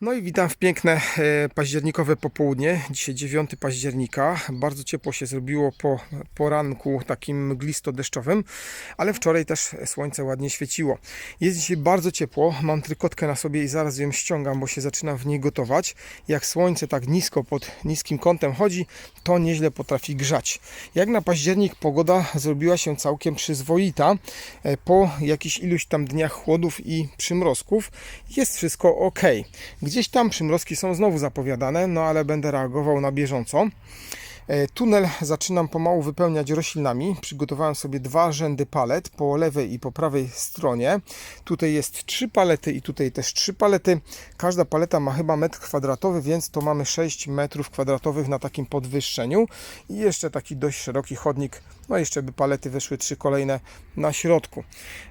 No i witam w piękne e, październikowe popołudnie. Dzisiaj 9 października. Bardzo ciepło się zrobiło po poranku takim mglisto-deszczowym, ale wczoraj też słońce ładnie świeciło. Jest dzisiaj bardzo ciepło. Mam trykotkę na sobie i zaraz ją ściągam, bo się zaczynam w niej gotować. Jak słońce tak nisko pod niskim kątem chodzi, to nieźle potrafi grzać. Jak na październik pogoda zrobiła się całkiem przyzwoita. E, Po jakichś iluś tam dniach chłodów i przymrozków jest wszystko ok. Gdzieś tam przymrozki są znowu zapowiadane, no ale będę reagował na bieżąco. E, Tunel zaczynam pomału wypełniać roślinami. Przygotowałem sobie dwa rzędy palet po lewej i po prawej stronie. Tutaj jest trzy palety i tutaj też trzy palety. Każda paleta ma chyba metr kwadratowy, więc to mamy 6 metrów kwadratowych na takim podwyższeniu. I jeszcze taki dość szeroki chodnik. No jeszcze by palety wyszły trzy kolejne na środku.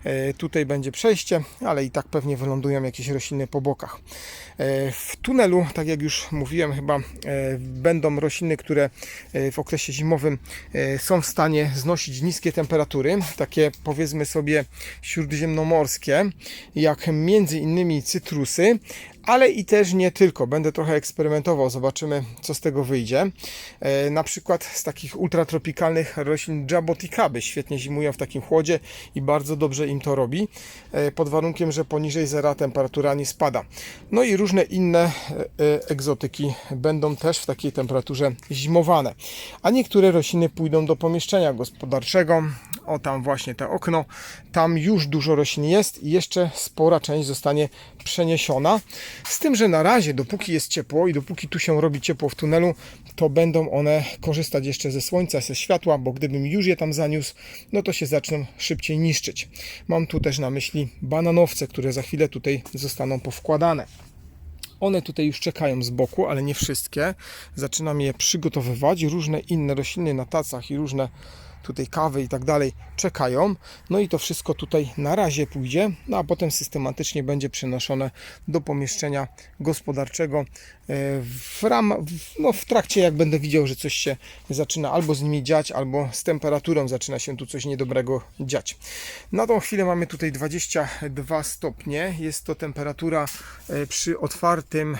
E, Tutaj będzie przejście, ale i tak pewnie wylądują jakieś rośliny po bokach. E, W tunelu, tak jak już mówiłem, chyba będą rośliny, które w okresie zimowym e, są w stanie znosić niskie temperatury, takie powiedzmy sobie śródziemnomorskie, jak między innymi cytrusy, ale i też nie tylko. Będę trochę eksperymentował, zobaczymy co z tego wyjdzie. E, na przykład z takich ultratropikalnych roślin jaboticaby świetnie zimują w takim chłodzie i bardzo dobrze im to robi, e, pod warunkiem, że poniżej zera temperatura nie spada. No i różne inne e, egzotyki będą też w takiej temperaturze zimowane. A niektóre rośliny pójdą do pomieszczenia gospodarczego. O tam właśnie te okno. Tam już dużo roślin jest i jeszcze spora część zostanie przeniesiona. Z tym, że na razie, dopóki jest ciepło i dopóki tu się robi ciepło w tunelu, to będą one korzystać jeszcze ze słońca, ze światła, bo gdybym już je tam zaniósł, no to się zaczną szybciej niszczyć. Mam tu też na myśli bananowce, które za chwilę tutaj zostaną powkładane. One tutaj już czekają z boku, ale nie wszystkie. Zaczynam je przygotowywać. Różne inne rośliny na tacach i różne tutaj kawy i tak dalej czekają. No i to wszystko tutaj na razie pójdzie, no a potem systematycznie będzie przenoszone do pomieszczenia gospodarczego e, w, ram, no w trakcie jak będę widział, że coś się zaczyna albo z nimi dziać, albo z temperaturą zaczyna się tu coś niedobrego dziać. Na tą chwilę mamy tutaj 22 stopnie. Jest to temperatura e, przy otwartym e,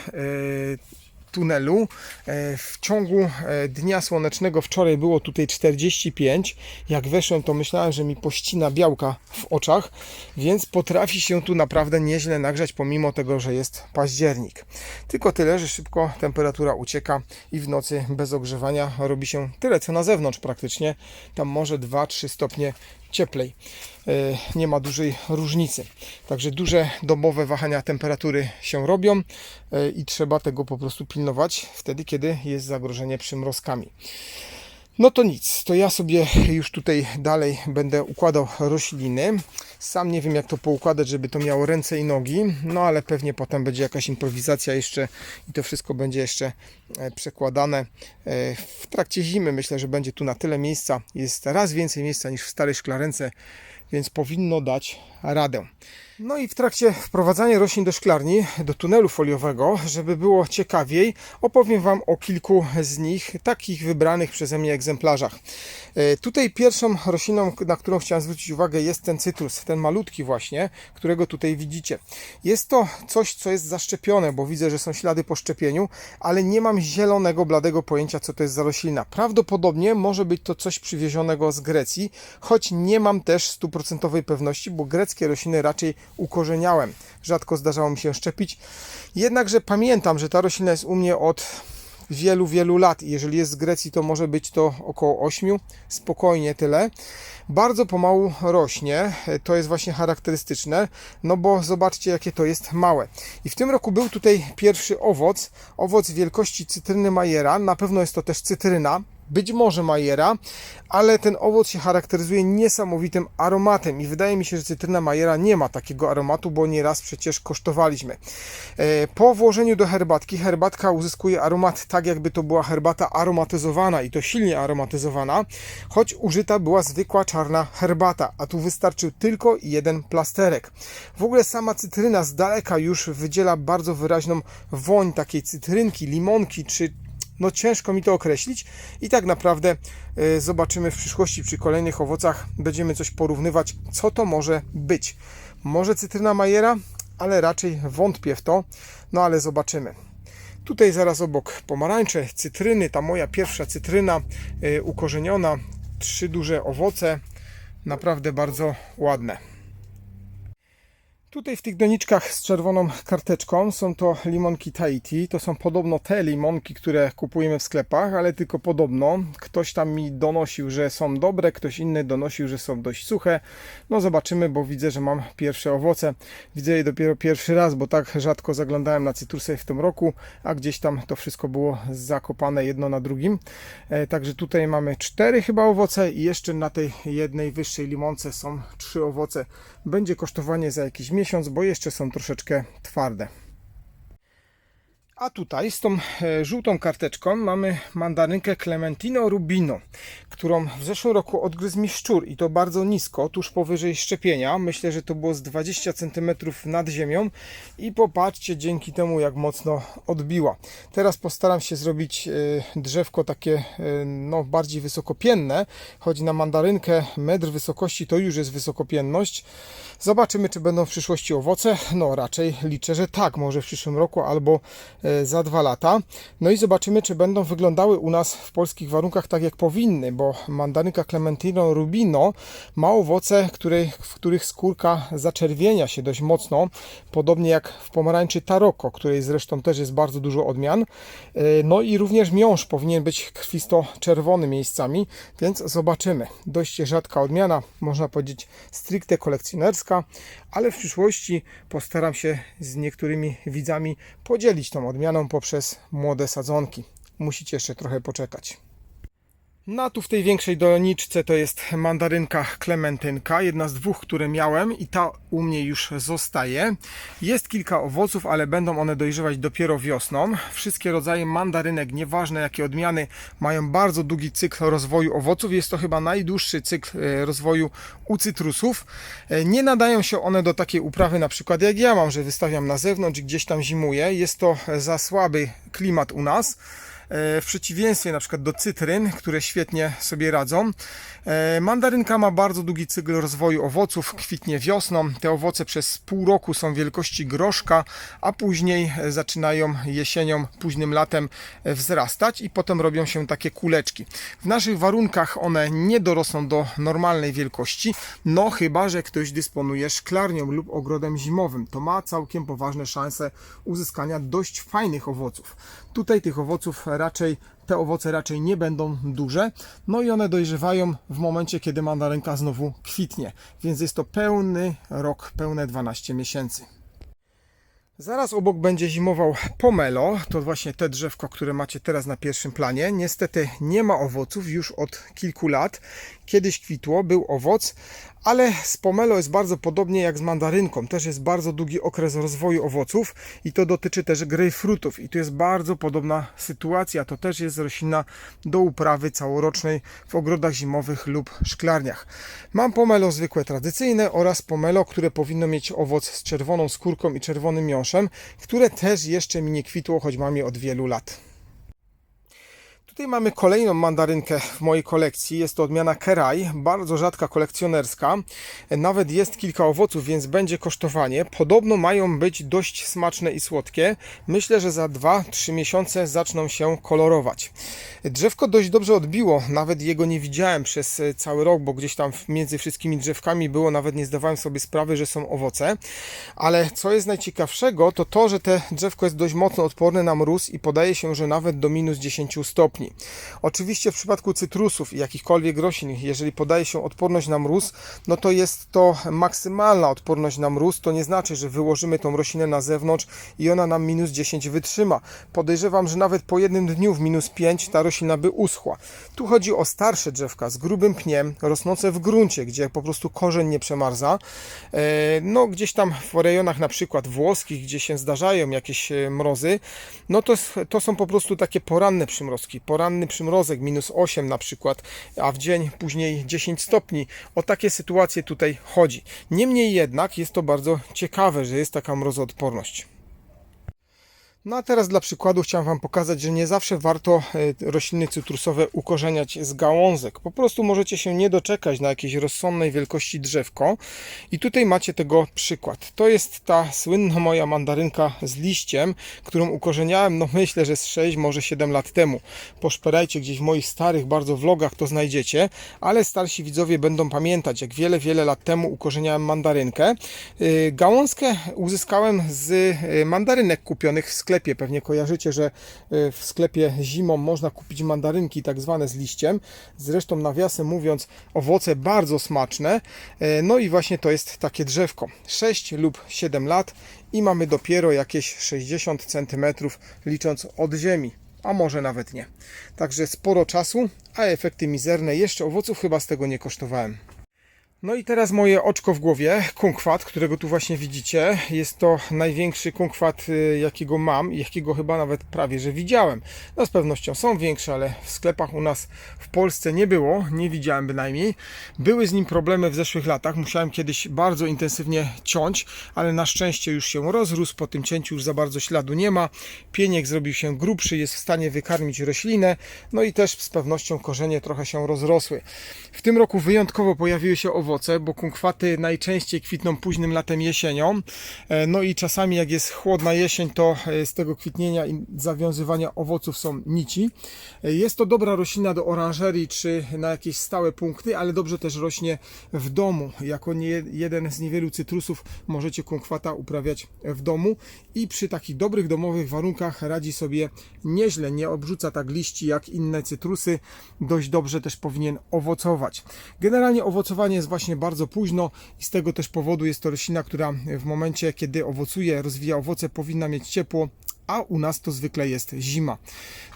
tunelu. E, W ciągu e, dnia słonecznego wczoraj było tutaj 45. Jak weszłem, to myślałem, że mi pościna białka w oczach, więc potrafi się tu naprawdę nieźle nagrzać, pomimo tego, że jest październik. Tylko tyle, że szybko temperatura ucieka i w nocy bez ogrzewania robi się tyle, co na zewnątrz praktycznie. Tam może 2-3 stopnie cieplej. E, Nie ma dużej różnicy. Także duże dobowe wahania temperatury się robią e, i trzeba tego po prostu pilnować wtedy, kiedy jest zagrożenie przymrozkami. No to nic, to ja sobie już tutaj dalej będę układał rośliny. Sam nie wiem jak to poukładać, żeby to miało ręce i nogi, no ale pewnie potem będzie jakaś improwizacja jeszcze i to wszystko będzie jeszcze e, przekładane e, w trakcie zimy. Myślę, że będzie tu na tyle miejsca, jest raz więcej miejsca niż w starej szklarence, więc powinno dać radę. No i w trakcie wprowadzania roślin do szklarni, do tunelu foliowego, żeby było ciekawiej, opowiem Wam o kilku z nich, takich wybranych przeze mnie egzemplarzach. E, Tutaj pierwszą rośliną, na którą chciałem zwrócić uwagę, jest ten cytrus, ten malutki właśnie, którego tutaj widzicie. Jest to coś, co jest zaszczepione, bo widzę, że są ślady po szczepieniu, ale nie mam zielonego, bladego pojęcia, co to jest za roślina. Prawdopodobnie może być to coś przywiezionego z Grecji, choć nie mam też stuprocentowej pewności, bo greckie rośliny raczej ukorzeniałem. Rzadko zdarzało mi się szczepić. Jednakże pamiętam, że ta roślina jest u mnie od wielu, wielu lat. Jeżeli jest z Grecji, to może być to około 8, spokojnie tyle. Bardzo pomału rośnie, to jest właśnie charakterystyczne, no bo zobaczcie, jakie to jest małe. I w tym roku był tutaj pierwszy owoc, owoc wielkości cytryny Majera, na pewno jest to też cytryna, być może Majera, ale ten owoc się charakteryzuje niesamowitym aromatem i wydaje mi się, że cytryna Majera nie ma takiego aromatu, bo nieraz przecież kosztowaliśmy. E, Po włożeniu do herbatki herbatka uzyskuje aromat tak jakby to była herbata aromatyzowana i to silnie aromatyzowana, choć użyta była zwykła czarna herbata, a tu wystarczył tylko jeden plasterek. W ogóle sama cytryna z daleka już wydziela bardzo wyraźną woń takiej cytrynki, limonki czy no ciężko mi to określić i tak naprawdę y, zobaczymy w przyszłości przy kolejnych owocach będziemy coś porównywać, co to może być. Może cytryna Majera? ale raczej wątpię w to, no ale zobaczymy. Tutaj zaraz obok pomarańcze, cytryny, ta moja pierwsza cytryna y, ukorzeniona, trzy duże owoce, naprawdę bardzo ładne. Tutaj w tych doniczkach z czerwoną karteczką są to limonki Tahiti. To są podobno te limonki, które kupujemy w sklepach, ale tylko podobno. Ktoś tam mi donosił, że są dobre, ktoś inny donosił, że są dość suche. No zobaczymy, bo widzę, że mam pierwsze owoce. Widzę je dopiero pierwszy raz, bo tak rzadko zaglądałem na cytrusy w tym roku, a gdzieś tam to wszystko było zakopane jedno na drugim. E, Także tutaj mamy cztery chyba owoce i jeszcze na tej jednej wyższej limonce są trzy owoce. Będzie kosztowanie za jakiś miesiąc, bo jeszcze są troszeczkę twarde. A tutaj z tą e, żółtą karteczką mamy mandarynkę Clementino Rubino, którą w zeszłym roku odgryzł mi szczur i to bardzo nisko, tuż powyżej szczepienia. Myślę, że to było z 20 cm nad ziemią i popatrzcie dzięki temu jak mocno odbiła. Teraz postaram się zrobić e, drzewko takie e, no, bardziej wysokopienne. Chodzi na mandarynkę, metr wysokości to już jest wysokopienność. Zobaczymy, czy będą w przyszłości owoce. No, raczej liczę, że tak, może w przyszłym roku albo za dwa lata. No i zobaczymy, czy będą wyglądały u nas w polskich warunkach tak, jak powinny, bo mandarynka Clementino Rubino ma owoce, której, w których skórka zaczerwienia się dość mocno, podobnie jak w pomarańczy Taroko, której zresztą też jest bardzo dużo odmian. E, No i również miąższ powinien być krwisto-czerwony miejscami, więc zobaczymy. Dość rzadka odmiana, można powiedzieć stricte kolekcjonerska, ale w przyszłości postaram się z niektórymi widzami podzielić tą odmianą poprzez młode sadzonki. Musicie jeszcze trochę poczekać. No tu w tej większej doniczce to jest mandarynka klementynka, jedna z dwóch, które miałem i ta u mnie już zostaje. Jest kilka owoców, ale będą one dojrzewać dopiero wiosną. Wszystkie rodzaje mandarynek, nieważne jakie odmiany, mają bardzo długi cykl rozwoju owoców. Jest to chyba najdłuższy cykl e, rozwoju u cytrusów. E, Nie nadają się one do takiej uprawy na przykład jak ja mam, że wystawiam na zewnątrz gdzieś tam zimuje. Jest to za słaby klimat u nas. E, w przeciwieństwie na przykład do cytryn, które świetnie sobie radzą. E, Mandarynka ma bardzo długi cykl rozwoju owoców, kwitnie wiosną. Te owoce przez pół roku są wielkości groszka, a później e, zaczynają jesienią, późnym latem wzrastać i potem robią się takie kuleczki. W naszych warunkach one nie dorosną do normalnej wielkości, no chyba, że ktoś dysponuje szklarnią lub ogrodem zimowym. To ma całkiem poważne szanse uzyskania dość fajnych owoców. Tutaj tych owoców raczej, te owoce raczej nie będą duże, no i one dojrzewają w momencie, kiedy mandarynka znowu kwitnie, więc jest to pełny rok, pełne 12 miesięcy. Zaraz obok będzie zimował pomelo, to właśnie te drzewko, które macie teraz na pierwszym planie. Niestety nie ma owoców już od kilku lat. Kiedyś kwitło, był owoc, ale z pomelo jest bardzo podobnie jak z mandarynką. Też jest bardzo długi okres rozwoju owoców i to dotyczy też grejpfrutów. I tu jest bardzo podobna sytuacja. To też jest roślina do uprawy całorocznej w ogrodach zimowych lub szklarniach. Mam pomelo zwykłe, tradycyjne oraz pomelo, które powinno mieć owoc z czerwoną skórką i czerwonym miąższem, które też jeszcze mi nie kwitło, choć mam je od wielu lat. Tutaj mamy kolejną mandarynkę w mojej kolekcji. Jest to odmiana Keraj, bardzo rzadka kolekcjonerska. Nawet jest kilka owoców, więc będzie kosztowanie. Podobno mają być dość smaczne i słodkie. Myślę, że za 2-3 miesiące zaczną się kolorować. Drzewko dość dobrze odbiło, nawet jego nie widziałem przez e, cały rok, bo gdzieś tam między wszystkimi drzewkami było, nawet nie zdawałem sobie sprawy, że są owoce. Ale co jest najciekawszego, to to, że te drzewko jest dość mocno odporne na mróz i podaje się, że nawet do minus 10 stopni. Oczywiście w przypadku cytrusów i jakichkolwiek roślin, jeżeli podaje się odporność na mróz, no to jest to maksymalna odporność na mróz. To nie znaczy, że wyłożymy tą roślinę na zewnątrz i ona nam minus 10 wytrzyma. Podejrzewam, że nawet po jednym dniu w minus 5 ta roślina by uschła. Tu chodzi o starsze drzewka z grubym pniem, rosnące w gruncie, gdzie po prostu korzeń nie przemarza. E, No gdzieś tam w rejonach na przykład włoskich, gdzie się zdarzają jakieś e, mrozy, no to, to są po prostu takie poranne przymrozki. Poranny przymrozek minus 8 na przykład, a w dzień później 10 stopni. O takie sytuacje tutaj chodzi. Niemniej jednak jest to bardzo ciekawe, że jest taka mrozoodporność. No a teraz dla przykładu chciałem Wam pokazać, że nie zawsze warto e, rośliny cytrusowe ukorzeniać z gałązek. Po prostu możecie się nie doczekać na jakiejś rozsądnej wielkości drzewko. I tutaj macie tego przykład. To jest ta słynna moja mandarynka z liściem, którą ukorzeniałem, no myślę, że z 6, może 7 lat temu. Poszperajcie gdzieś w moich starych bardzo vlogach, to znajdziecie, ale starsi widzowie będą pamiętać, jak wiele, wiele lat temu ukorzeniałem mandarynkę. E, Gałązkę uzyskałem z e, mandarynek kupionych w sklepie. Pewnie kojarzycie, że e, w sklepie zimą można kupić mandarynki tak zwane z liściem. Zresztą nawiasem mówiąc, owoce bardzo smaczne. E, No i właśnie to jest takie drzewko. 6 lub 7 lat i mamy dopiero jakieś 60 cm licząc od ziemi. A może nawet nie. Także sporo czasu, a efekty mizerne. Jeszcze owoców chyba z tego nie kosztowałem. No i teraz moje oczko w głowie, kunkwat, którego tu właśnie widzicie. Jest to największy kunkwat, y, jakiego mam i jakiego chyba nawet prawie, że widziałem. No z pewnością są większe, ale w sklepach u nas w Polsce nie było, nie widziałem bynajmniej. Były z nim problemy w zeszłych latach, musiałem kiedyś bardzo intensywnie ciąć, ale na szczęście już się rozrósł, po tym cięciu już za bardzo śladu nie ma. Pieniek zrobił się grubszy, jest w stanie wykarmić roślinę, no i też z pewnością korzenie trochę się rozrosły. W tym roku wyjątkowo pojawiły się owoce, bo kunkwaty najczęściej kwitną późnym latem jesienią. E, No i czasami jak jest chłodna jesień, to e, z tego kwitnienia i zawiązywania owoców są nici. E, Jest to dobra roślina do oranżerii czy na jakieś stałe punkty, ale dobrze też rośnie w domu. Jako nie, jeden z niewielu cytrusów możecie kunkwata uprawiać w domu i przy takich dobrych domowych warunkach radzi sobie nieźle, nie obrzuca tak liści jak inne cytrusy. Dość dobrze też powinien owocować. Generalnie owocowanie jest właśnie bardzo późno i z tego też powodu jest to roślina, która w momencie, kiedy owocuje, rozwija owoce, powinna mieć ciepło, a u nas to zwykle jest zima.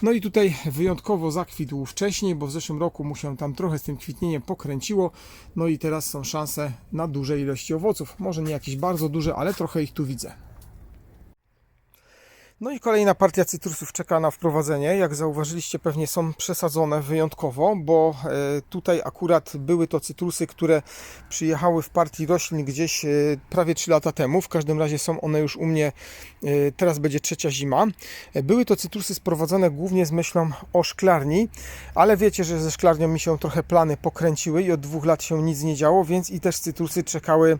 No i tutaj wyjątkowo zakwitł wcześniej, bo w zeszłym roku mu się tam trochę z tym kwitnieniem pokręciło. No i teraz są szanse na duże ilości owoców. Może nie jakieś bardzo duże, ale trochę ich tu widzę. No i kolejna partia cytrusów czeka na wprowadzenie. Jak zauważyliście, pewnie są przesadzone wyjątkowo, bo e, tutaj akurat były to cytrusy, które przyjechały w partii roślin gdzieś e, prawie 3 lata temu. W każdym razie są one już u mnie, e, teraz będzie trzecia zima. Były to cytrusy sprowadzone głównie z myślą o szklarni, ale wiecie, że ze szklarnią mi się trochę plany pokręciły i od dwóch lat się nic nie działo, więc i też cytrusy czekały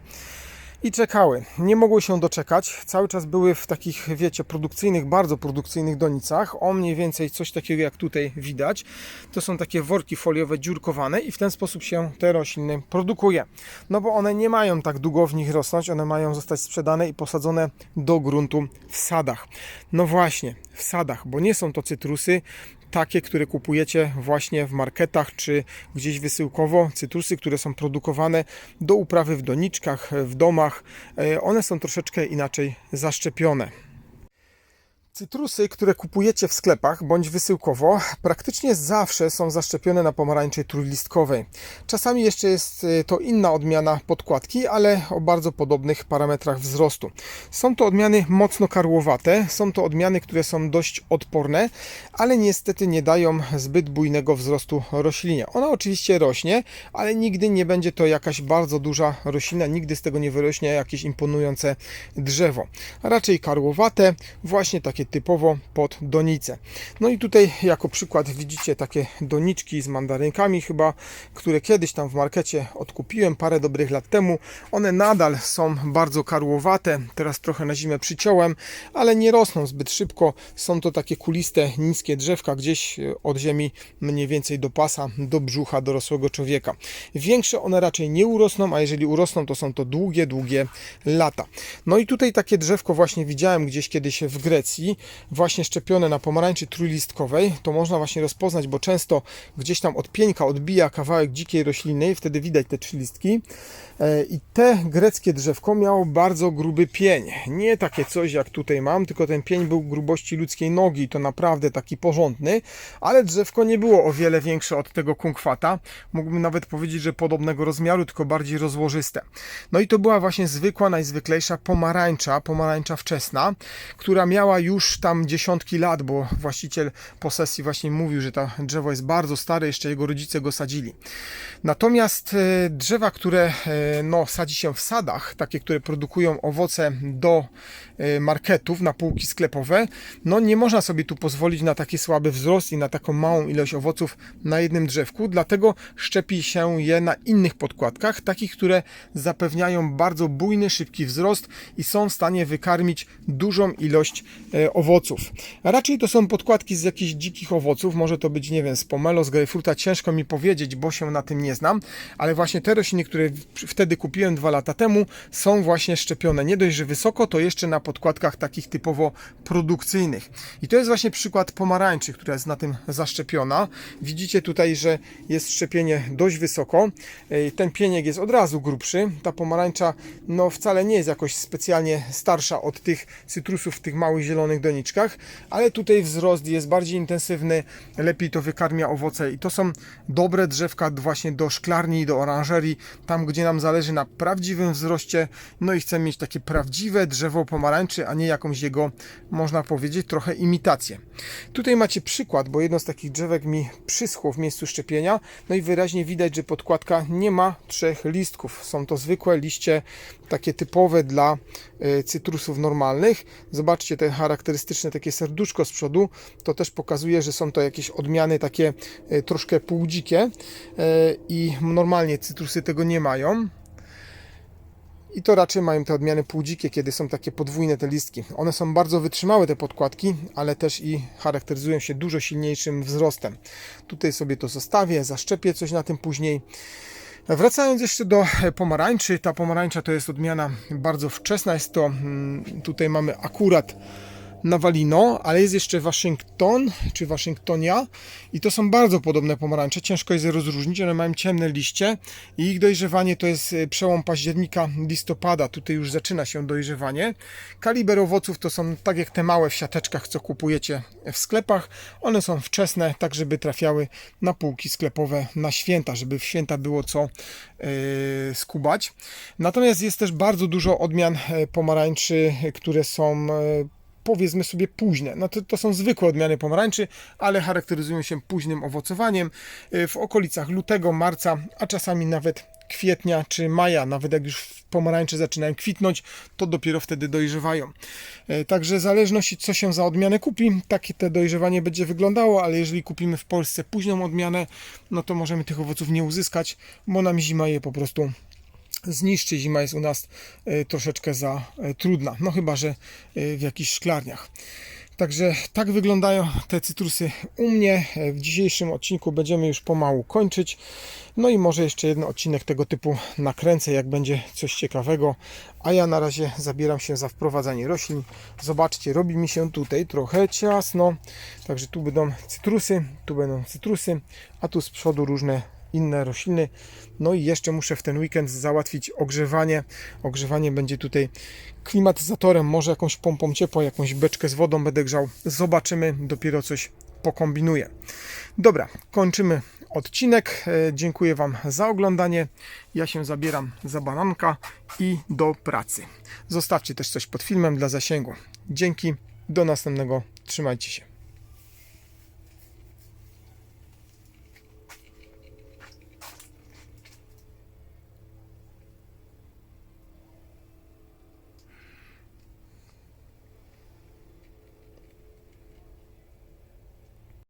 i czekały. Nie mogły się doczekać. Cały czas były w takich, wiecie, produkcyjnych, bardzo produkcyjnych donicach. O mniej więcej coś takiego jak tutaj widać. To są takie worki foliowe dziurkowane i w ten sposób się te rośliny produkuje. No bo one nie mają tak długo w nich rosnąć, one mają zostać sprzedane i posadzone do gruntu w sadach. No właśnie, w sadach, bo nie są to cytrusy, takie, które kupujecie właśnie w marketach czy gdzieś wysyłkowo, cytrusy, które są produkowane do uprawy w doniczkach, w domach, e, one są troszeczkę inaczej zaszczepione. Cytrusy, które kupujecie w sklepach bądź wysyłkowo, praktycznie zawsze są zaszczepione na pomarańczy trójlistkowej. Czasami jeszcze jest y, to inna odmiana podkładki, ale o bardzo podobnych parametrach wzrostu. Są to odmiany mocno karłowate, są to odmiany, które są dość odporne, ale niestety nie dają zbyt bujnego wzrostu roślinie. Ona oczywiście rośnie, ale nigdy nie będzie to jakaś bardzo duża roślina, nigdy z tego nie wyrośnie jakieś imponujące drzewo. Raczej karłowate, właśnie takie typowo pod donicę. No i tutaj jako przykład widzicie takie doniczki z mandarynkami chyba, które kiedyś tam w markecie odkupiłem parę dobrych lat temu. One nadal są bardzo karłowate, teraz trochę na zimę przyciąłem, ale nie rosną zbyt szybko. Są to takie kuliste, niskie drzewka gdzieś e, od ziemi mniej więcej do pasa, do brzucha dorosłego człowieka. Większe one raczej nie urosną, a jeżeli urosną, to są to długie, długie lata. No i tutaj takie drzewko właśnie widziałem gdzieś kiedyś w Grecji, właśnie szczepione na pomarańczy trójlistkowej. To można właśnie rozpoznać, bo często gdzieś tam od pieńka odbija kawałek dzikiej rośliny i wtedy widać te trzy listki. E, I te greckie drzewko miało bardzo gruby pień. Nie takie coś jak tutaj mam, tylko ten pień był grubości ludzkiej nogi, to naprawdę taki porządny, ale drzewko nie było o wiele większe od tego kunkwata. Mógłbym nawet powiedzieć, że podobnego rozmiaru, tylko bardziej rozłożyste. No i to była właśnie zwykła, najzwyklejsza pomarańcza, pomarańcza wczesna, która miała już już tam dziesiątki lat, bo właściciel posesji właśnie mówił, że to drzewo jest bardzo stare, jeszcze jego rodzice go sadzili. Natomiast e, drzewa, które e, no, sadzi się w sadach, takie, które produkują owoce do e, marketów, na półki sklepowe, no nie można sobie tu pozwolić na taki słaby wzrost i na taką małą ilość owoców na jednym drzewku, dlatego szczepi się je na innych podkładkach, takich, które zapewniają bardzo bujny, szybki wzrost i są w stanie wykarmić dużą ilość owoców. Raczej to są podkładki z jakichś dzikich owoców, może to być, nie wiem, z pomelo, z grejpfruta, ciężko mi powiedzieć, bo się na tym nie znam, ale właśnie te rośliny, które wtedy kupiłem dwa lata temu, są właśnie szczepione. Nie dość, że wysoko, to jeszcze na podkładkach takich typowo produkcyjnych. I to jest właśnie przykład pomarańczy, która jest na tym zaszczepiona. Widzicie tutaj, że jest szczepienie dość wysoko. Ten pieniek jest od razu grubszy. Ta pomarańcza no wcale nie jest jakoś specjalnie starsza od tych cytrusów tych małych zielonych doniczkach, ale tutaj wzrost jest bardziej intensywny, lepiej to wykarmia owoce i to są dobre drzewka właśnie do szklarni, do oranżerii, tam gdzie nam zależy na prawdziwym wzroście, no i chcemy mieć takie prawdziwe drzewo pomarańczy, a nie jakąś jego, można powiedzieć, trochę imitację. Tutaj macie przykład, bo jedno z takich drzewek mi przyschło w miejscu szczepienia, no i wyraźnie widać, że podkładka nie ma trzech listków. Są to zwykłe liście, takie typowe dla e, cytrusów normalnych. Zobaczcie te charakterystyczne takie serduszko z przodu, to też pokazuje, że są to jakieś odmiany takie e, troszkę półdzikie e, i normalnie cytrusy tego nie mają. I to raczej mają te odmiany półdzikie, kiedy są takie podwójne te listki. One są bardzo wytrzymałe, te podkładki, ale też i charakteryzują się dużo silniejszym wzrostem. Tutaj sobie to zostawię, zaszczepię coś na tym później. Wracając jeszcze do pomarańczy, ta pomarańcza to jest odmiana bardzo wczesna, jest to, mm, tutaj mamy akurat Nawalino, ale jest jeszcze Waszyngton czy Waszyngtonia i to są bardzo podobne pomarańcze. Ciężko jest je rozróżnić, one mają ciemne liście i ich dojrzewanie to jest e, przełom października, listopada. Tutaj już zaczyna się dojrzewanie. Kaliber owoców to są tak jak te małe w siateczkach, co kupujecie w sklepach. One są wczesne, tak żeby trafiały na półki sklepowe na święta, żeby w święta było co e, skubać. Natomiast jest też bardzo dużo odmian e, pomarańczy, które są e, powiedzmy sobie późne. No to, to są zwykłe odmiany pomarańczy, ale charakteryzują się późnym owocowaniem y, w okolicach lutego, marca, a czasami nawet kwietnia czy maja, nawet jak już pomarańcze zaczynają kwitnąć, to dopiero wtedy dojrzewają. Y, Także zależności co się za odmianę kupi, takie te dojrzewanie będzie wyglądało, ale jeżeli kupimy w Polsce późną odmianę, no to możemy tych owoców nie uzyskać, bo nam zima je po prostu zniszczy. Zima jest u nas e, troszeczkę za e, trudna, no chyba, że e, w jakichś szklarniach. Także tak wyglądają te cytrusy u mnie. W dzisiejszym odcinku będziemy już pomału kończyć. No i może jeszcze jeden odcinek tego typu nakręcę, jak będzie coś ciekawego. A ja na razie zabieram się za wprowadzanie roślin. Zobaczcie, robi mi się tutaj trochę ciasno. Także tu będą cytrusy, tu będą cytrusy, a tu z przodu różne inne rośliny. No i jeszcze muszę w ten weekend załatwić ogrzewanie. Ogrzewanie będzie tutaj klimatyzatorem, może jakąś pompą ciepła, jakąś beczkę z wodą będę grzał. Zobaczymy, dopiero coś pokombinuję. Dobra, kończymy odcinek. E, Dziękuję Wam za oglądanie. Ja się zabieram za bananka i do pracy. Zostawcie też coś pod filmem dla zasięgu. Dzięki, do następnego. Trzymajcie się.